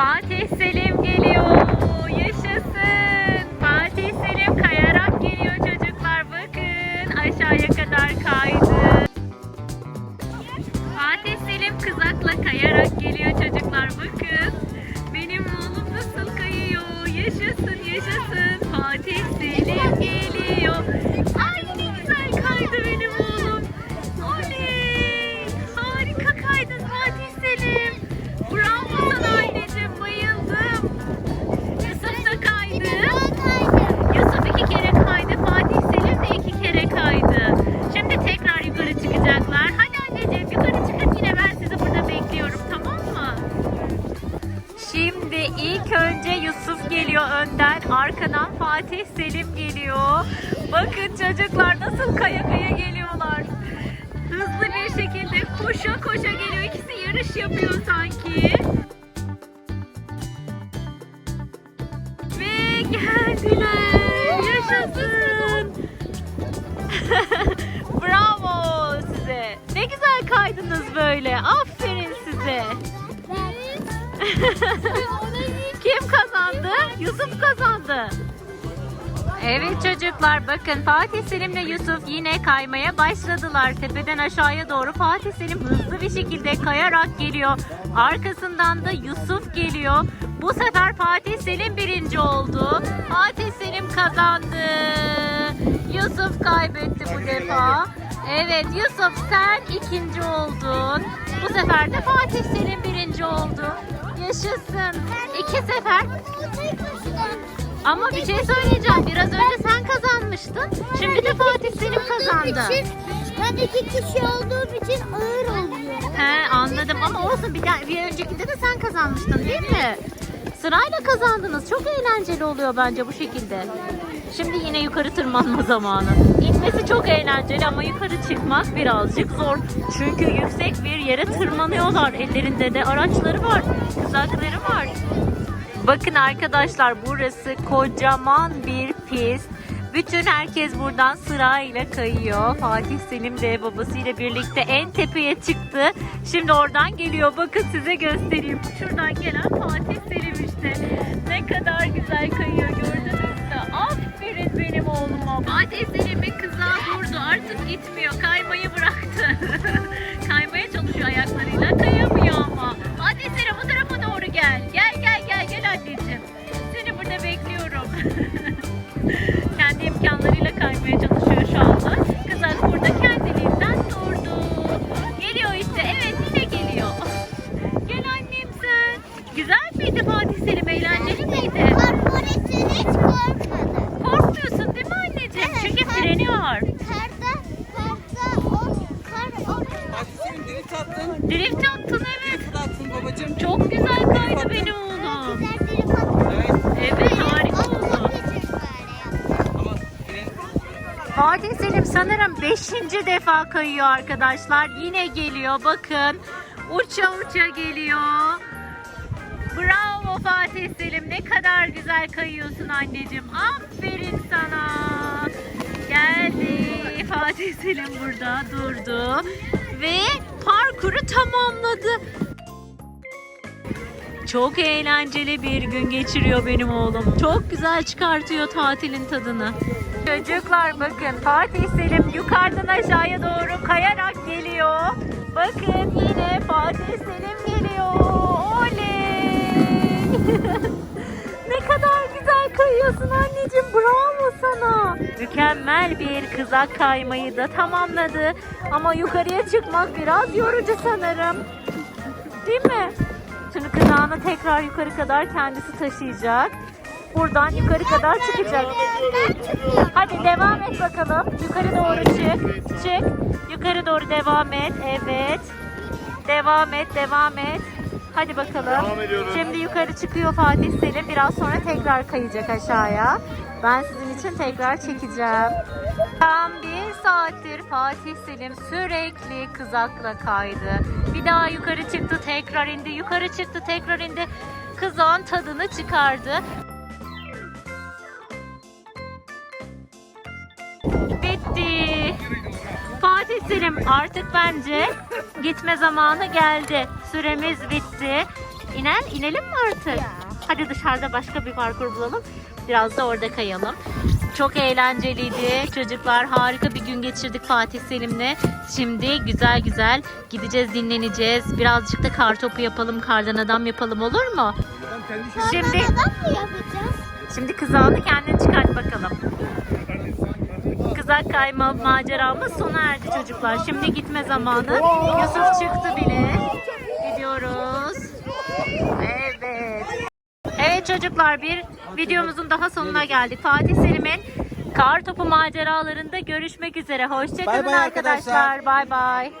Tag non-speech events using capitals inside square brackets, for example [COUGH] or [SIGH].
Fatih Selim geliyor. Yaşasın. Fatih Selim kayarak geliyor çocuklar. Bakın aşağıya kadar kaydı. Fatih Selim kızakla kayarak geliyor çocuklar. Bakın. Benim oğlum nasıl kayıyor. Yaşasın yaşasın. Fatih Selim Şimdi ilk önce Yusuf geliyor önden. Arkadan Fatih Selim geliyor. Bakın çocuklar nasıl kaya kaya geliyorlar. Hızlı bir şekilde koşa koşa geliyor. İkisi yarış yapıyor sanki. Ve geldiler. Yaşasın. [LAUGHS] Bravo size. Ne güzel kaydınız böyle. Aferin size. [LAUGHS] Kim kazandı? Yusuf kazandı. Evet çocuklar bakın Fatih Selim ve Yusuf yine kaymaya başladılar. Tepeden aşağıya doğru Fatih Selim hızlı bir şekilde kayarak geliyor. Arkasından da Yusuf geliyor. Bu sefer Fatih Selim birinci oldu. Fatih Selim kazandı. Yusuf kaybetti bu defa. Evet Yusuf sen ikinci oldun. Bu sefer de Fatih Selim birinci oldu. Yaşasın. İki sefer ama bir şey söyleyeceğim. Biraz önce sen kazanmıştın. Şimdi de Fatih Selim kazandı. Ben iki kişi olduğum için ağır oluyor. He anladım ama olsun bir, daha, bir öncekinde de sen kazanmıştın değil mi? Sırayla kazandınız. Çok eğlenceli oluyor bence bu şekilde. Şimdi yine yukarı tırmanma zamanı. İnmesi çok eğlenceli ama yukarı çıkmak birazcık zor. Çünkü yüksek bir yere tırmanıyorlar. Ellerinde de araçları var, kızakları var. Bakın arkadaşlar burası kocaman bir pist. Bütün herkes buradan sırayla kayıyor. Fatih Selim de babasıyla birlikte en tepeye çıktı. Şimdi oradan geliyor. Bakın size göstereyim. Şuradan gelen Fatih Selim işte. Ne kadar güzel kayıyor? Aferin benim oğluma. Fatih Selim'in kızağı durdu. Artık gitmiyor. Kaymayı bıraktı. [LAUGHS] Drift attın evet. Attın babacığım. Çok güzel kaydı benim oğlum. Evet Evet harika oldu. Fatih Selim sanırım 5. defa kayıyor arkadaşlar. Yine geliyor bakın. Uça uça geliyor. Bravo Fatih Selim. Ne kadar güzel kayıyorsun anneciğim. Aferin sana. Geldi. Fatih Selim burada durdu. Ve parkuru tamamladı. Çok eğlenceli bir gün geçiriyor benim oğlum. Çok güzel çıkartıyor tatilin tadını. Çocuklar bakın Fatih Selim yukarıdan aşağıya doğru kayarak geliyor. Bakın yine Fatih Selim geliyor. Oley! [LAUGHS] ne kadar güzel kayıyorsun anneciğim. Bravo. Mükemmel bir kızak kaymayı da tamamladı. Ama yukarıya çıkmak biraz yorucu sanırım. Değil mi? Şimdi kızağını tekrar yukarı kadar kendisi taşıyacak. Buradan yukarı kadar çıkacak. Hadi devam et bakalım. Yukarı doğru çık. Çık. Yukarı doğru devam et. Evet. Devam et, devam et. Hadi bakalım. Şimdi yukarı çıkıyor Fatih Selim. Biraz sonra tekrar kayacak aşağıya. Ben sizin için tekrar çekeceğim. Tam bir saattir Fatih Selim sürekli kızakla kaydı. Bir daha yukarı çıktı, tekrar indi. Yukarı çıktı, tekrar indi. Kızağın tadını çıkardı. Bitti. Fatih Selim artık bence gitme zamanı geldi. Süremiz bitti. İner, inelim mi artık? Hadi dışarıda başka bir parkur bulalım. Biraz da orada kayalım. Çok eğlenceliydi. Çocuklar harika bir gün geçirdik Fatih Selim'le. Şimdi güzel güzel gideceğiz, dinleneceğiz. Birazcık da kar topu yapalım, kardan adam yapalım olur mu? Şimdi Neden mi yapacağız? Şimdi kızağını kendin çıkart bakalım. Kızak kayma maceramız sona erdi çocuklar. Şimdi gitme zamanı. Yusuf çıktı bile. Gidiyoruz. Evet. Evet çocuklar bir videomuzun daha sonuna geldik. Fatih Selim'in kar topu maceralarında görüşmek üzere. Hoşçakalın Bay bay arkadaşlar. arkadaşlar. Bay bay.